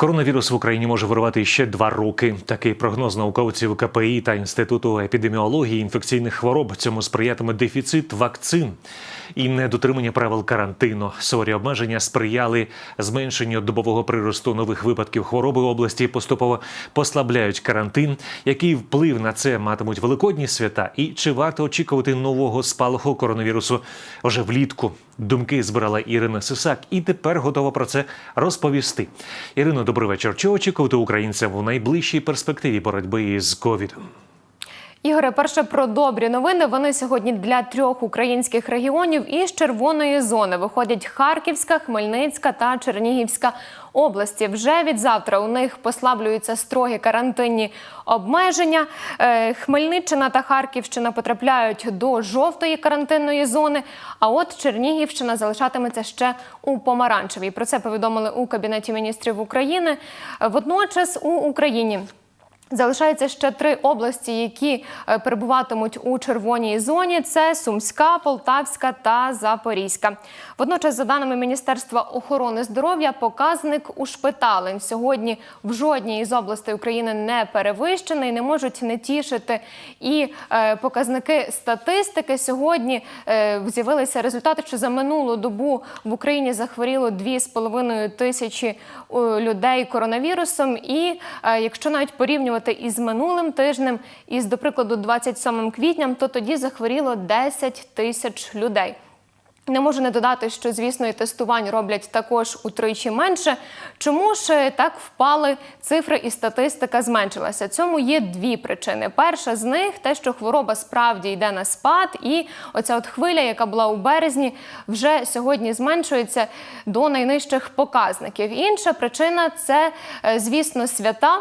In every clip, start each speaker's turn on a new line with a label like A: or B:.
A: Коронавірус в Україні може вирвати ще два роки. Такий прогноз науковців КПІ та інституту епідеміології інфекційних хвороб. Цьому сприятиме дефіцит вакцин і недотримання правил карантину. Суворі обмеження сприяли зменшенню добового приросту нових випадків хвороби області. Поступово послабляють карантин. Який вплив на це матимуть великодні свята? І чи варто очікувати нового спалаху коронавірусу вже влітку? Думки збирала Ірина Сисак, і тепер готова про це розповісти. Ірино, добрий вечір. Чи очікувати українцям в найближчій перспективі боротьби із ковідом?
B: Ігоре, перше про добрі новини. Вони сьогодні для трьох українських регіонів із червоної зони виходять Харківська, Хмельницька та Чернігівська області. Вже від завтра у них послаблюються строгі карантинні обмеження. Е, Хмельниччина та Харківщина потрапляють до жовтої карантинної зони. А от Чернігівщина залишатиметься ще у помаранчевій. Про це повідомили у кабінеті міністрів України. Водночас у Україні. Залишається ще три області, які е, перебуватимуть у червоній зоні: це Сумська, Полтавська та Запорізька. Водночас, за даними Міністерства охорони здоров'я, показник ушпиталень сьогодні в жодній із областей України не перевищений, не можуть не тішити і е, показники статистики. Сьогодні е, з'явилися результати, що за минулу добу в Україні захворіло 2,5 тисячі людей коронавірусом. І якщо навіть порівнювати із минулим тижнем, із, до прикладу, 27 квітням, то тоді захворіло 10 тисяч людей. Не можу не додати, що звісно і тестувань роблять також утричі менше. Чому ж е, так впали цифри і статистика зменшилася? Цьому є дві причини. Перша з них те, що хвороба справді йде на спад, і оця от хвиля, яка була у березні, вже сьогодні зменшується до найнижчих показників. Інша причина це, е, звісно, свята.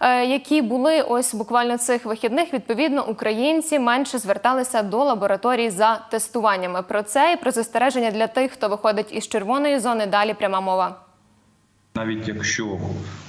B: Е, Які були ось буквально цих вихідних, відповідно, українці менше зверталися до лабораторій за тестуваннями. Про це і про застереження для тих, хто виходить із червоної зони. Далі пряма мова.
C: Навіть якщо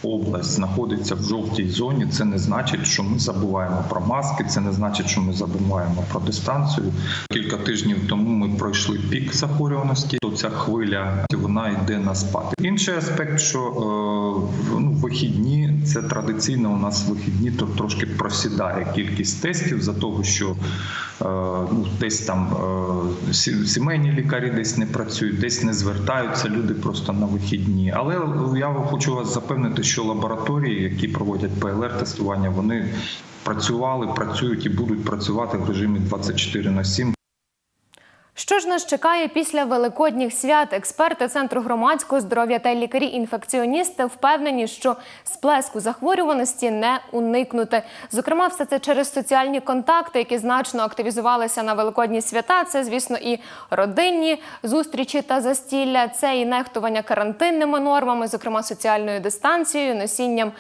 C: область знаходиться в жовтій зоні, це не значить, що ми забуваємо про маски, це не значить, що ми забуваємо про дистанцію. Кілька тижнів тому ми пройшли пік захворюваності, то ця хвиля вона йде на спад. Інший аспект, що е, ну, вихідні це традиційно у нас вихідні, то трошки просідає кількість тестів за того, що е, ну, десь там е, сімейні лікарі десь не працюють, десь не звертаються люди просто на вихідні. Але я хочу вас запевнити, що лабораторії, які проводять ПЛР-тестування, вони працювали, працюють і будуть працювати в режимі 24 на 7.
B: Що ж нас чекає після великодніх свят? Експерти Центру громадського здоров'я та лікарі-інфекціоністи впевнені, що сплеску захворюваності не уникнути. Зокрема, все це через соціальні контакти, які значно активізувалися на великодні свята. Це, звісно, і родинні зустрічі та застілля, це і нехтування карантинними нормами, зокрема соціальною дистанцією, носінням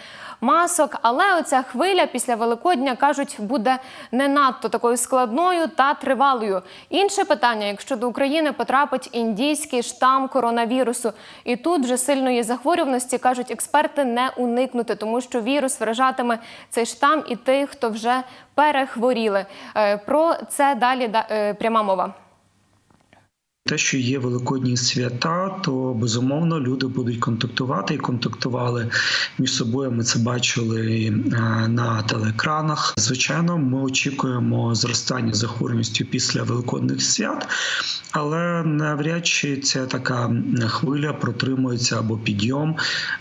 B: масок. Але оця хвиля після Великодня кажуть буде не надто такою складною та тривалою. Інше питання, якщо до України потрапить індійський штам коронавірусу, і тут вже сильної захворюваності кажуть експерти не уникнути, тому що вірус вражатиме цей штам і тих, хто вже перехворіли. Е, Про це далі да- е, пряма мова.
D: Те, що є великодні свята, то безумовно люди будуть контактувати і контактували між собою. Ми це бачили е, на телеекранах. Звичайно, ми очікуємо зростання захворюваності після великодних свят, але навряд чи ця така хвиля протримується або підйом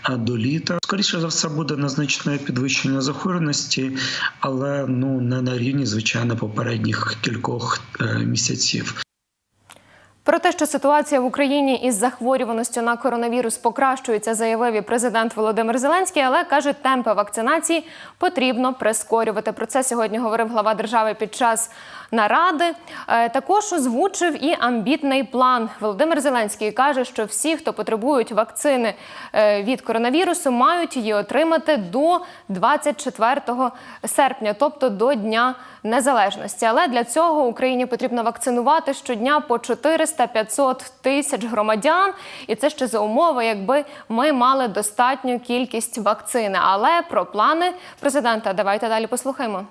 D: е, до літа. Скоріше за все буде незначне підвищення захворюваності, але ну не на рівні звичайно попередніх кількох е, місяців.
B: Про те, що ситуація в Україні із захворюваністю на коронавірус покращується, заявив і президент Володимир Зеленський, але каже, темпи вакцинації потрібно прискорювати. Про це сьогодні говорив глава держави під час наради. Е, Також озвучив і амбітний план. Володимир Зеленський каже, що всі, хто потребують вакцини е, від коронавірусу, мають її отримати до 24 серпня, тобто до Дня Незалежності. Але для цього Україні потрібно вакцинувати щодня по 400-500 тисяч громадян, і це ще за умови, якби ми мали достатню кількість вакцини. Але про плани президента давайте далі послухаємо.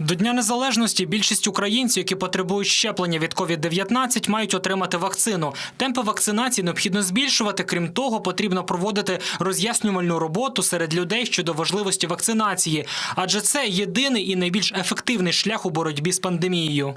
E: До Дня Незалежності більшість українців, які потребують щеплення від COVID-19, мають отримати вакцину. Темпи вакцинації необхідно збільшувати. Крім того, потрібно проводити роз'яснювальну роботу серед людей щодо важливості вакцинації, адже це єдиний і найбільш ефективний шлях у боротьбі з пандемією.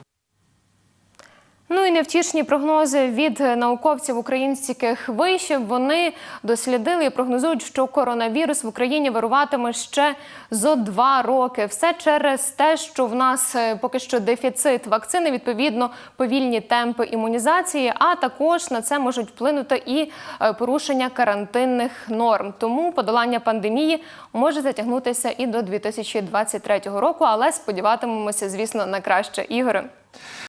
B: Ну і невтішні прогнози від науковців українських вишів. Вони дослідили і прогнозують, що коронавірус в Україні вируватиме ще зо два роки. Все через те, що в нас е, поки що дефіцит вакцини, відповідно повільні темпи імунізації. А також на це можуть вплинути і е, порушення карантинних норм. Тому подолання пандемії може затягнутися і до 2023 року. Але сподіватимемося, звісно, на краще ігори.